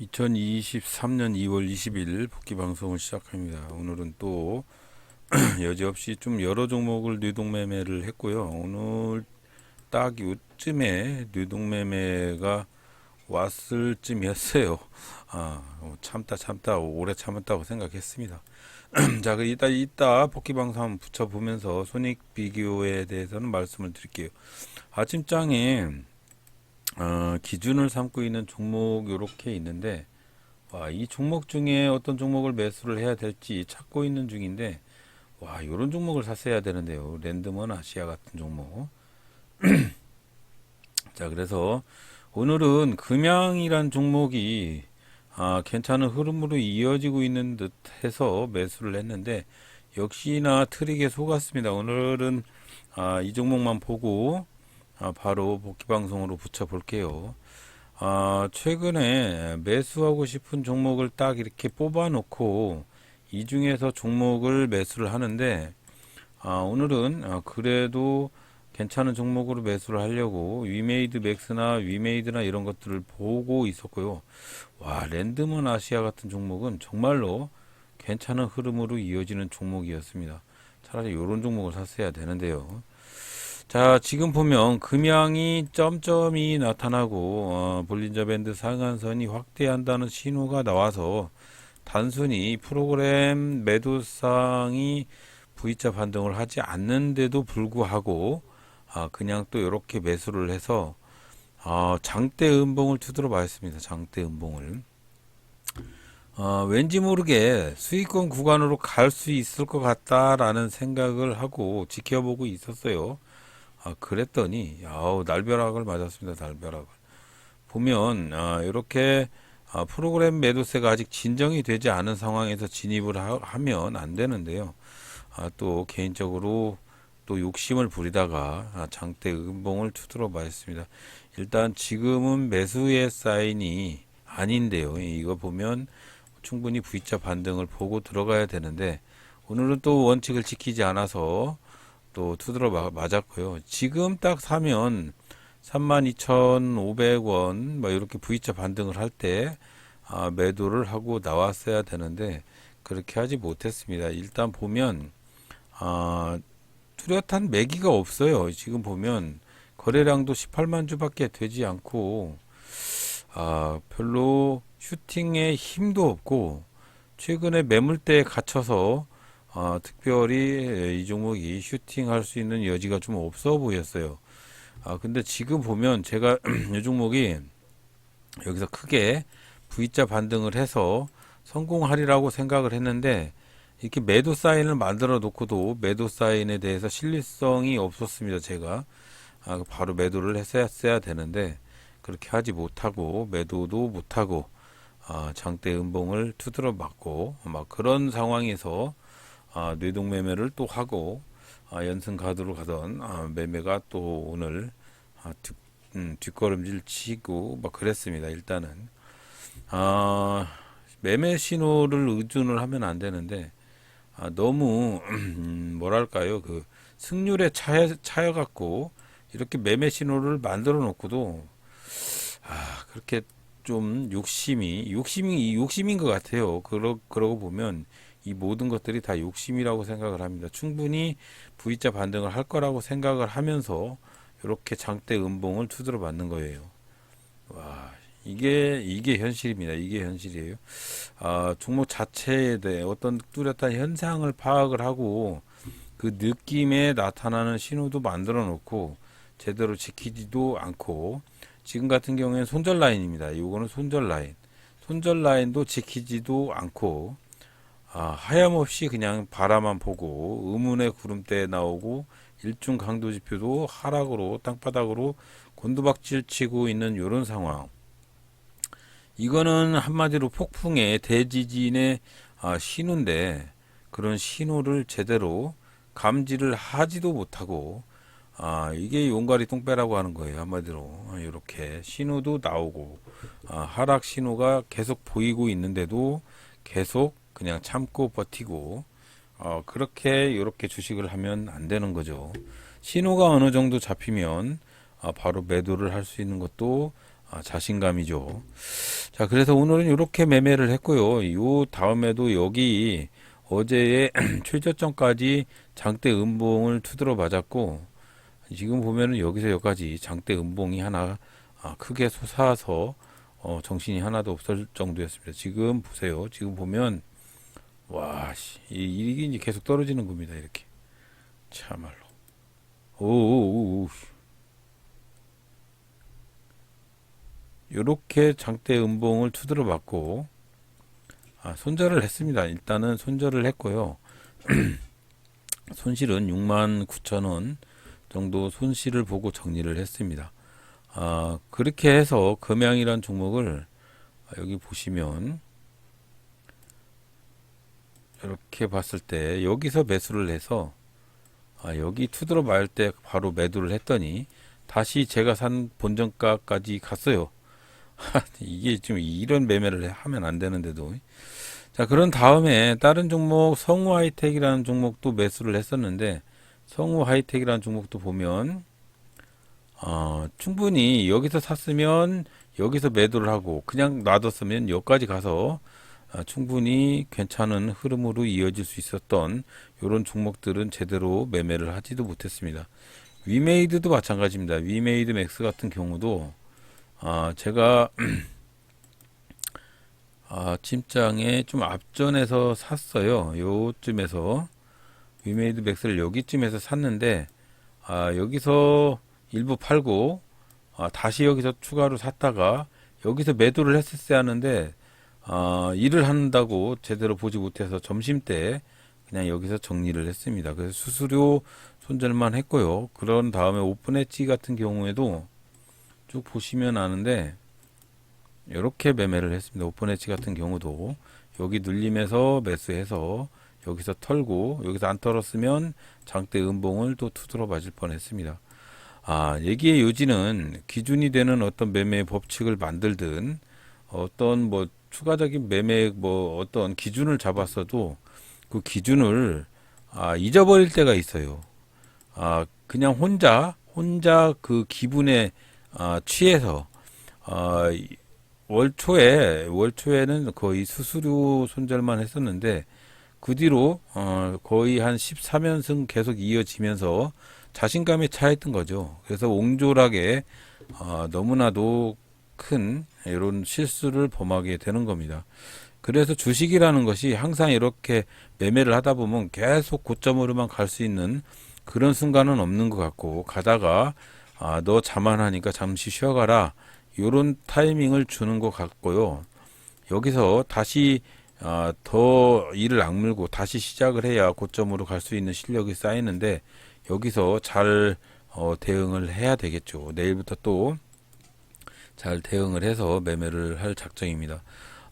2023년 2월 20일 복귀 방송을 시작합니다. 오늘은 또 여지없이 좀 여러 종목을 뇌동매매를 했고요. 오늘 딱 요쯤에 뇌동매매가 왔을 쯤이었어요. 아, 어, 참다 참다 오래 참았다고 생각했습니다. 자, 그 이따 이따 복귀 방송 한번 붙여 보면서 손익 비교에 대해서는 말씀을 드릴게요. 아침장에 어, 기준을 삼고 있는 종목 요렇게 있는데 와, 이 종목 중에 어떤 종목을 매수를 해야 될지 찾고 있는 중인데 와, 요런 종목을 샀어야 되는데요. 랜드먼 아시아 같은 종목. 자, 그래서 오늘은 금양이란 종목이 아, 괜찮은 흐름으로 이어지고 있는 듯 해서 매수를 했는데 역시나 트릭에 속았습니다. 오늘은 아, 이 종목만 보고 아, 바로 복귀 방송으로 붙여 볼게요. 아, 최근에 매수하고 싶은 종목을 딱 이렇게 뽑아 놓고 이 중에서 종목을 매수를 하는데 아, 오늘은 아, 그래도 괜찮은 종목으로 매수를 하려고 위메이드 맥스나 위메이드나 이런 것들을 보고 있었고요. 와, 랜드먼 아시아 같은 종목은 정말로 괜찮은 흐름으로 이어지는 종목이었습니다. 차라리 이런 종목을 샀어야 되는데요. 자, 지금 보면 금양이 점점이 나타나고 어, 볼린저 밴드 상한선이 확대한다는 신호가 나와서 단순히 프로그램 매도상이 V자 반등을 하지 않는데도 불구하고 아, 그냥 또 이렇게 매수를 해서 아, 장대 음봉을 두드려 봤습니다. 장대 음봉을. 어, 왠지 모르게 수익권 구간으로 갈 수 있을 것 같다라는 생각을 하고 지켜보고 있었어요. 아, 그랬더니, 아우, 날벼락을 맞았습니다. 날벼락을. 보면, 아, 이렇게, 아, 프로그램 매도세가 아직 진정이 되지 않은 상황에서 진입을 하, 면안 되는데요. 아, 또, 개인적으로 또 욕심을 부리다가 아, 장대 음봉을 두드려 봤습니다. 일단 지금은 매수의 사인이 아닌데요. 이거 보면 충분히 V자 반등을 보고 들어가야 되는데, 오늘은 또 원칙을 지키지 않아서 또 투드러 마- 맞았고요. 지금 딱 사면 32,500원 뭐 이렇게 V자 반등을 할 때 아, 매도를 하고 나왔어야 되는데 그렇게 하지 못했습니다. 일단 보면 아, 뚜렷한 매기가 없어요. 지금 보면 거래량도 18만 주밖에 되지 않고 아, 별로 슈팅에 힘도 없고 최근에 매물대에 갇혀서 아, 특별히 이 종목이 슈팅할 수 있는 여지가 좀 없어 보였어요. 아, 근데 지금 보면 제가 이 종목이 여기서 크게 V자 반등을 해서 성공하리라고 생각을 했는데 이렇게 매도 사인을 만들어 놓고도 매도 사인에 대해서 신뢰성이 없었습니다. 제가 아, 바로 매도를 했어야 되는데 그렇게 하지 못하고 매도도 못하고 아, 장대 음봉을 투드러 맞고 막 그런 상황에서 아, 뇌동 매매를 또 하고 아, 연승 가드로 가던 아, 매매가 또 오늘 아, 뒷, 음, 뒷걸음질 치고 막 그랬습니다. 일단은 아, 매매 신호를 의존을 하면 안 되는데 아, 너무 음, 뭐랄까요 그 승률에 차여 차여 갖고 이렇게 매매 신호를 만들어 놓고도 아 그렇게 좀 욕심이 욕심이 욕심인 것 같아요. 그러 그러고 보면 이 모든 것들이 다 욕심이라고 생각을 합니다. 충분히 V자 반등을 할 거라고 생각을 하면서 이렇게 장대 음봉을 두드려 맞는 거예요. 와, 이게 이게 현실입니다. 이게 현실이에요. 아, 종목 자체에 대해 어떤 뚜렷한 현상을 파악을 하고 그 느낌에 나타나는 신호도 만들어 놓고 제대로 지키지도 않고 지금 같은 경우에는 손절 라인입니다. 이거는 손절 라인. 손절 라인도 지키지도 않고 아, 하염없이 그냥 바라만 보고 의문의 구름대에 나오고 일중 강도 지표도 하락으로 땅바닥으로 곤두박질 치고 있는 이런 상황. 이거는 한마디로 폭풍의 대지진의 아, 신호인데 그런 신호를 제대로 감지를 하지도 못하고 아, 이게 용가리 똥배라고 하는 거예요. 한마디로. 아, 이렇게 신호도 나오고 아, 하락 신호가 계속 보이고 있는데도 계속 그냥 참고 버티고 어, 그렇게 이렇게 주식을 하면 안 되는 거죠. 신호가 어느 정도 잡히면 아, 바로 매도를 할 수 있는 것도 아, 자신감이죠. 자, 그래서 오늘은 이렇게 매매를 했고요. 요 다음에도 여기 어제의 최저점까지 장대 음봉을 투드러 맞았고 지금 보면은 여기서 여기까지 장대 음봉이 하나 아, 크게 솟아서 어, 정신이 하나도 없을 정도였습니다. 지금 보세요. 지금 보면 와, 씨, 이- 이게 이제 계속 떨어지는 겁니다. 이렇게 참말로. 오오오. 요렇게 장대 음봉을 투드러 맞고 아, 손절을 했습니다. 일단은 손절을 했고요. 손실은 6만 9천 원 정도 손실을 보고 정리를 했습니다. 아, 그렇게 해서 금양이란 종목을 아, 여기 보시면 이렇게 봤을 때 여기서 매수를 해서 아, 여기 투드러 말때 바로 매도를 했더니 다시 제가 산 본전가까지 갔어요. 이게 좀 이런 매매를 하면 안 되는데도. 자, 그런 다음에 다른 종목 성우 하이텍이라는 종목도 매수를 했었는데 성우 하이텍이라는 종목도 보면 어, 충분히 여기서 샀으면 여기서 매도를 하고 그냥 놔뒀으면 여기까지 가서 아, 충분히 괜찮은 흐름으로 이어질 수 있었던 이런 종목들은 제대로 매매를 하지도 못했습니다. 위메이드도 마찬가지입니다. 위메이드 맥스 같은 경우도 아, 제가 아, 침장에 좀 앞전에서 샀어요. 요쯤에서 위메이드 맥스를 여기쯤에서 샀는데 아, 여기서 일부 팔고 아, 다시 여기서 추가로 샀다가 여기서 매도를 했었어야 하는데 아, 일을 한다고 제대로 보지 못해서 점심 때 그냥 여기서 정리를 했습니다. 그래서 수수료 손절만 했고요. 그런 다음에 오픈 엣지 같은 경우에도 쭉 보시면 아는데 이렇게 매매를 했습니다. 오픈 엣지 같은 경우도 여기 눌림에서 매수해서 여기서 털고 여기서 안 털었으면 장대 음봉을 또 투드러 맞을 뻔했습니다. 아, 여기의 요지는 기준이 되는 어떤 매매 법칙을 만들든 어떤 뭐 추가적인 매매 뭐 어떤 기준을 잡았어도 그 기준을 아, 잊어버릴 때가 있어요. 아, 그냥 혼자 혼자 그 기분에 아, 취해서 아, 이- 월 초에 월 초에는 거의 수수료 손절만 했었는데 그 뒤로 어, 거의 한 13연승 계속 이어지면서 자신감에 차있던 거죠. 그래서 옹졸하게 어, 너무나도 큰 이런 실수를 범하게 되는 겁니다. 그래서 주식이라는 것이 항상 이렇게 매매를 하다 보면 계속 고점으로만 갈 수 있는 그런 순간은 없는 것 같고 가다가 아, 너 자만하니까 잠시 쉬어가라 요런 타이밍을 주는 것 같고요. 여기서 다시 아, 더 일을 악물고 다시 시작을 해야 고점으로 갈 수 있는 실력이 쌓이는데 여기서 잘 어, 대응을 해야 되겠죠. 내일부터 또 잘 대응을 해서 매매를 할 작정입니다.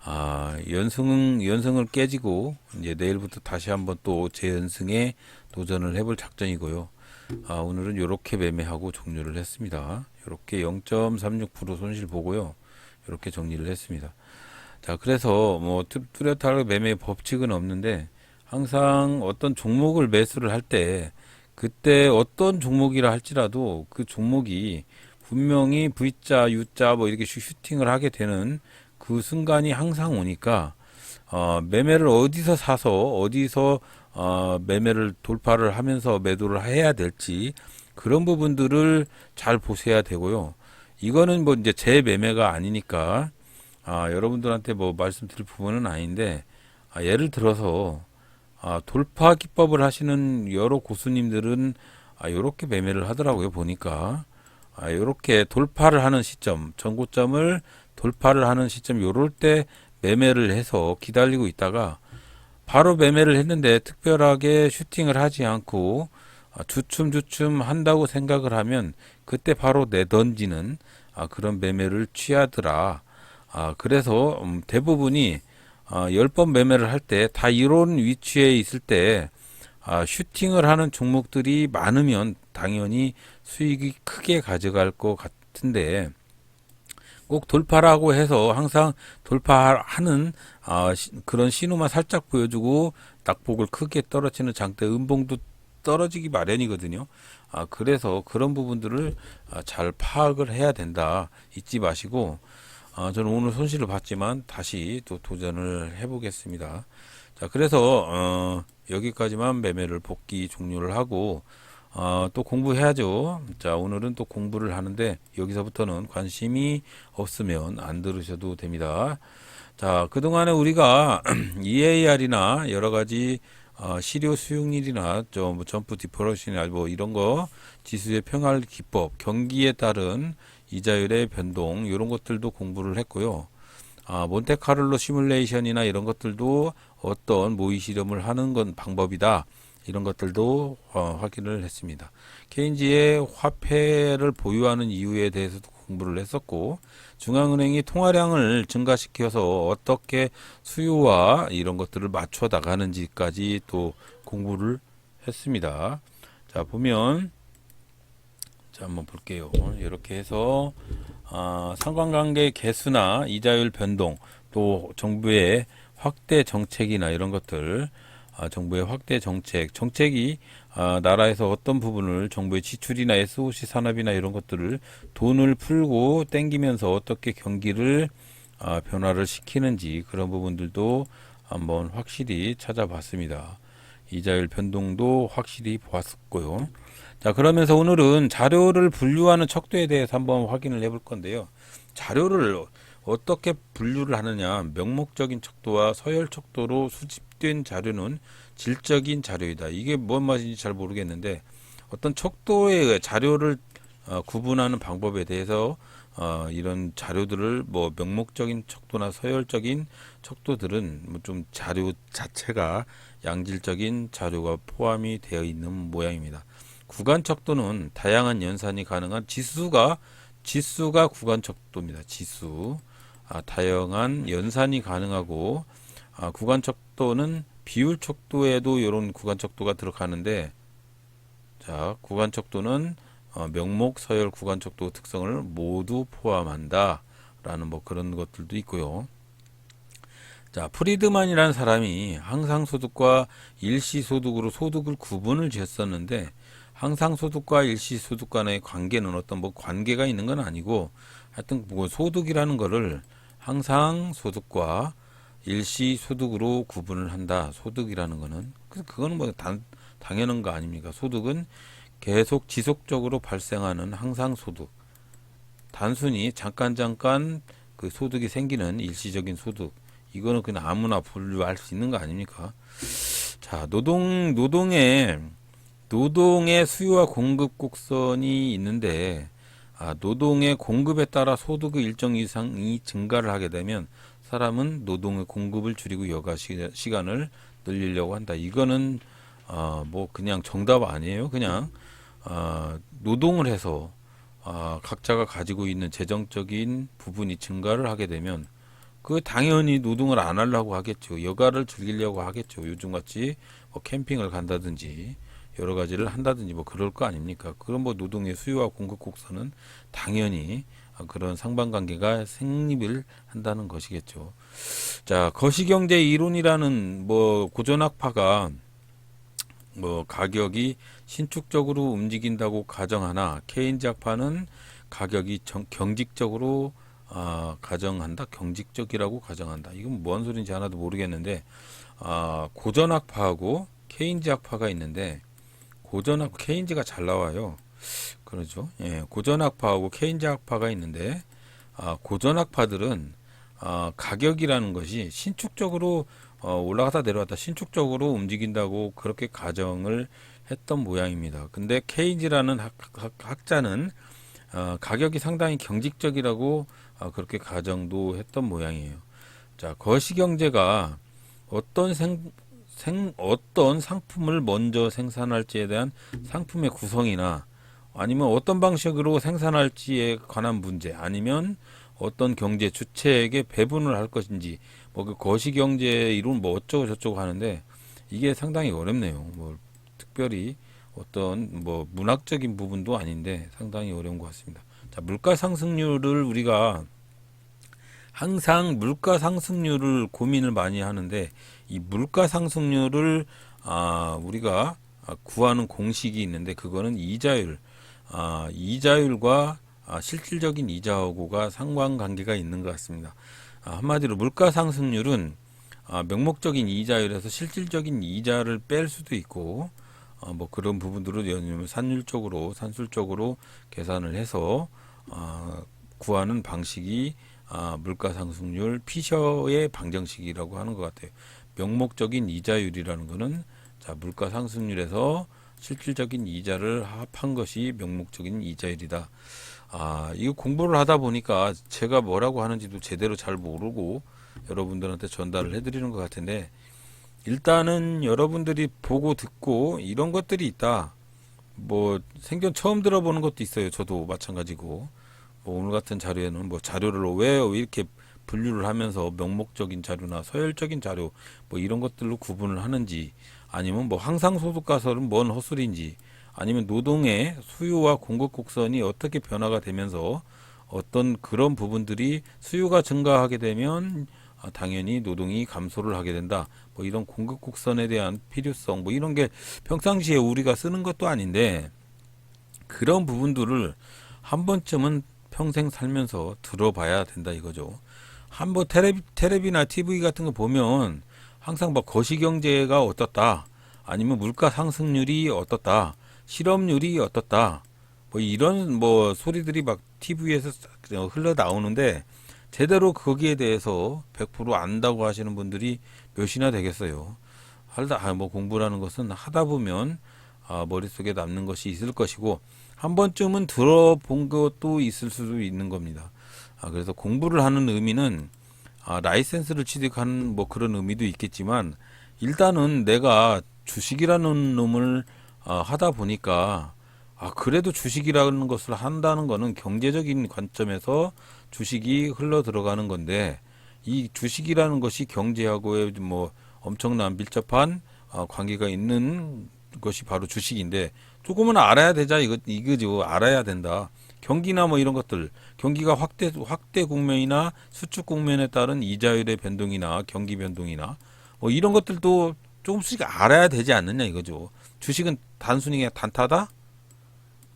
아, 연승, 연승을 깨지고, 이제 내일부터 다시 한번 또 재연승에 도전을 해볼 작정이고요. 아, 오늘은 이렇게 매매하고 종료를 했습니다. 이렇게 0.36% 손실 보고요. 이렇게 정리를 했습니다. 자, 그래서 뭐 뚜- 뚜렷하게 매매 법칙은 없는데 항상 어떤 종목을 매수를 할 때 그때 어떤 종목이라 할지라도 그 종목이 분명히 V자, U자 뭐 이렇게 슈- 슈팅을 하게 되는 그 순간이 항상 오니까 어, 매매를 어디서 사서 어디서 어, 매매를 돌파를 하면서 매도를 해야 될지 그런 부분들을 잘 보셔야 되고요. 이거는 뭐 이제 제 매매가 아니니까 아, 여러분들한테 뭐 말씀드릴 부분은 아닌데 아, 예를 들어서 아, 돌파 기법을 하시는 여러 고수님들은 아, 요렇게 매매를 하더라고요. 보니까 아, 요렇게 돌파를 하는 시점, 전고점을 돌파를 하는 시점 요럴 때 매매를 해서 기다리고 있다가 바로 매매를 했는데 특별하게 슈팅을 하지 않고 아, 주춤주춤 한다고 생각을 하면 그때 바로 내던지는 아, 그런 매매를 취하더라. 아, 그래서 음, 대부분이 아, 10번 매매를 할 때 다 이런 위치에 있을 때 아, 슈팅을 하는 종목들이 많으면 당연히 수익이 크게 가져갈 것 같은데 꼭 돌파라고 해서 항상 돌파하는 아, 시- 그런 신호만 살짝 보여주고 낙폭을 크게 떨어지는 장대 음봉도 떨어지기 마련이거든요. 아, 그래서 그런 부분들을 아, 잘 파악을 해야 된다. 잊지 마시고, 아, 저는 오늘 손실을 봤지만 다시 또 도전을 해보겠습니다. 자, 그래서, 어, 여기까지만 매매를 복귀 종료를 하고, 어, 또 공부해야죠. 자, 오늘은 또 공부를 하는데, 여기서부터는 관심이 없으면 안 들으셔도 됩니다. 자, 그동안에 우리가 EAR이나 여러 가지 어, 시료 수익률이나 좀 점프 디퍼러션이나 뭐 이런 거 지수의 평할 기법, 경기에 따른 이자율의 변동 이런 것들도 공부를 했고요. 아, 몬테카를로 시뮬레이션이나 이런 것들도 어떤 모의 실험을 하는 건 방법이다. 이런 것들도 어, 확인을 했습니다. 케인지의 화폐를 보유하는 이유에 대해서도 공부를 했었고 중앙은행이 통화량을 증가시켜서 어떻게 수요와 이런 것들을 맞춰 나가는지까지 또 공부를 했습니다. 자 보면 자 한번 볼게요. 이렇게 해서 아, 상관관계 개수나 이자율 변동 또 정부의 확대 정책이나 이런 것들 아, 정부의 확대 정책 정책이 아, 나라에서 어떤 부분을 정부의 지출이나 SOC 산업이나 이런 것들을 돈을 풀고 땡기면서 어떻게 경기를 아, 변화를 시키는지 그런 부분들도 한번 확실히 찾아봤습니다. 이자율 변동도 확실히 보았고요. 자, 그러면서 오늘은 자료를 분류하는 척도에 대해서 한번 확인을 해볼 건데요. 자료를 어떻게 분류를 하느냐, 명목적인 척도와 서열 척도로 수집된 자료는 질적인 자료이다. 이게 뭔 말인지 잘 모르겠는데 어떤 척도의 자료를 어, 구분하는 방법에 대해서 어, 이런 자료들을 뭐 명목적인 척도나 서열적인 척도들은 뭐 좀 자료 자체가 양질적인 자료가 포함이 되어 있는 모양입니다. 구간 척도는 다양한 연산이 가능한 지수가 지수가 구간 척도입니다. 지수 아, 다양한 연산이 가능하고 아, 구간 척도는 비율 척도에도 이런 구간 척도가 들어가는데 자 구간 척도는 어, 명목 서열 구간 척도 특성을 모두 포함한다 라는 뭐 그런 것들도 있고요. 자 프리드만이라는 사람이 항상 소득과 일시 소득으로 소득을 구분을 지었었는데 항상 소득과 일시 소득 간의 관계는 어떤 뭐 관계가 있는 건 아니고 하여튼 뭐 소득이라는 거를 항상 소득과 일시 소득으로 구분을 한다. 소득이라는 거는 그거는 뭐 단, 당연한 거 아닙니까? 소득은 계속 지속적으로 발생하는 항상 소득. 단순히 잠깐 잠깐 그 소득이 생기는 일시적인 소득. 이거는 그냥 아무나 분류할 수 있는 거 아닙니까? 자, 노동 노동의 노동의 수요와 공급 곡선이 있는데 아, 노동의 공급에 따라 소득의 일정 이상이 증가를 하게 되면 사람은 노동의 공급을 줄이고 여가 시 간을 늘리려고 한다. 이거는 어, 뭐 그냥 정답 아니에요. 그냥 어, 노동을 해서 어, 각자가 가지고 있는 재정적인 부분이 증가를 하게 되면 그 당연히 노동을 안 하려고 하겠죠. 여가를 즐기려고 하겠죠. 요즘같이 뭐 캠핑을 간다든지 여러 가지를 한다든지 뭐 그럴 거 아닙니까? 그런 뭐 노동의 수요와 공급 곡선은 당연히 그런 상반관계가 생립을 한다는 것이겠죠. 자, 거시경제 이론이라는 뭐 고전학파가 뭐 가격이 신축적으로 움직인다고 가정하나 케인즈 학파는 가격이 정, 경직적으로 아, 가정한다. 경직적이라고 가정한다. 이건 뭔 소리인지 하나도 모르겠는데 아, 고전학파하고 케인즈 학파가 있는데 고전학 케인즈가 잘 나와요. 그렇죠. 예, 고전학파하고 케인즈 학파가 있는데 아, 고전학파들은 아, 가격이라는 것이 신축적으로 어, 올라갔다 내려왔다 신축적으로 움직인다고 그렇게 가정을 했던 모양입니다. 근데 케인즈라는 학, 학 자는 어, 가격이 상당히 경직적이라고 어, 그렇게 가정도 했던 모양이에요. 자, 거시경제가 어떤 생, 생, 어떤 상품을 먼저 생산할지에 대한 상품의 구성이나 아니면 어떤 방식으로 생산할지에 관한 문제 아니면 어떤 경제 주체에게 배분을 할 것인지 뭐 그 거시경제 이론 뭐 어쩌고 저쩌고 하는데 이게 상당히 어렵네요. 뭐 특별히 어떤 뭐 문학적인 부분도 아닌데 상당히 어려운 것 같습니다. 자, 물가 상승률을 우리가 항상 물가 상승률을 고민을 많이 하는데 이 물가 상승률을 아, 우리가 아, 구하는 공식이 있는데 그거는 이자율, 아, 이자율과 아, 실질적인 이자하고가 상관관계가 있는 것 같습니다. 아, 한마디로 물가 상승률은 아, 명목적인 이자율에서 실질적인 이자를 뺄 수도 있고 어, 뭐 그런 부분들을 예를 산율적으로 산술적으로 계산을 해서 어, 구하는 방식이 아, 물가 상승률 피셔의 방정식이라고 하는 것 같아요. 명목적인 이자율이라는 것은 자 물가 상승률에서 실질적인 이자를 합한 것이 명목적인 이자율이다. 아, 이거 공부를 하다 보니까 제가 뭐라고 하는지도 제대로 잘 모르고 여러분들한테 전달을 해드리는 것 같은데 일단은 여러분들이 보고 듣고 이런 것들이 있다. 뭐 생전 처음 들어보는 것도 있어요. 저도 마찬가지고 뭐 오늘 같은 자료에는 뭐 자료를 왜 이렇게 분류를 하면서 명목적인 자료나 서열적인 자료 뭐 이런 것들로 구분을 하는지 아니면 뭐 항상 소득 가설은 뭔 헛소리인지 아니면 노동의 수요와 공급 곡선이 어떻게 변화가 되면서 어떤 그런 부분들이 수요가 증가하게 되면 아, 당연히 노동이 감소를 하게 된다. 뭐 이런 공급 곡선에 대한 필요성 뭐 이런 게 평상시에 우리가 쓰는 것도 아닌데 그런 부분들을 한 번쯤은 평생 살면서 들어봐야 된다 이거죠. 한번 테레비, 테레비나 TV 같은 거 보면 항상 막 거시경제가 어떻다 아니면 물가 상승률이 어떻다 실업률이 어떻다 뭐 이런 뭐 소리들이 막 TV에서 흘러 나오는데 제대로 거기에 대해서 100% 안다고 하시는 분들이 몇이나 되겠어요. 하다 아, 뭐 공부라는 것은 하다 보면 아, 머릿속에 남는 것이 있을 것이고 한 번쯤은 들어본 것도 있을 수도 있는 겁니다. 아, 그래서 공부를 하는 의미는 아, 라이센스를 취득하는 뭐 그런 의미도 있겠지만 일단은 내가 주식이라는 놈을 아, 하다 보니까 아, 그래도 주식이라는 것을 한다는 거는 경제적인 관점에서 주식이 흘러 들어가는 건데 이 주식이라는 것이 경제하고의 뭐 엄청난 밀접한 어, 관계가 있는 것이 바로 주식인데 조금은 알아야 되자 이거 이거죠. 알아야 된다. 경기나 뭐 이런 것들 경기가 확대 확대 국면이나 수축 국면에 따른 이자율의 변동이나 경기 변동이나 뭐 이런 것들도 조금씩 알아야 되지 않느냐 이거죠 주식은 단순히 그냥 단타다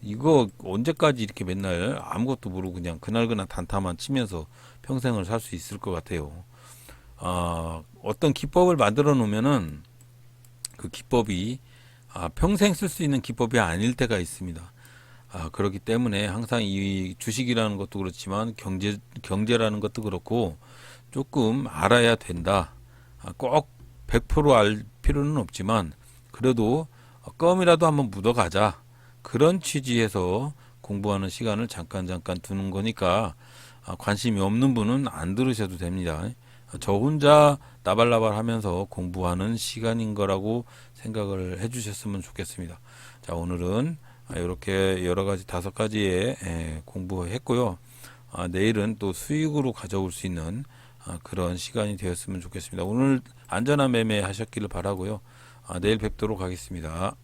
이거 언제까지 이렇게 맨날 아무것도 모르고 그냥 그날그날 단타만 치면서 평생을 살 수 있을 것 같아요. 아, 어떤 기법을 만들어 놓으면은 그 기법이 아, 평생 쓸 수 있는 기법이 아닐 때가 있습니다. 아, 그렇기 때문에 항상 이 주식이라는 것도 그렇지만 경제, 경제라는 것도 그렇고 조금 알아야 된다. 아, 꼭 100%알 필요는 없지만 그래도 껌이라도 한번 묻어가자. 그런 취지에서 공부하는 시간을 잠깐 잠깐 두는 거니까 아, 관심이 없는 분은 안 들으셔도 됩니다. 저 혼자 나발나발 하면서 공부하는 시간인 거라고 생각을 해 주셨으면 좋겠습니다. 자, 오늘은 이렇게 여러 가지 다섯 가지의 에, 공부했고요. 아, 내일은 또 수익으로 가져올 수 있는 아, 그런 시간이 되었으면 좋겠습니다. 오늘 안전한 매매 하셨기를 바라고요. 아, 내일 뵙도록 하겠습니다.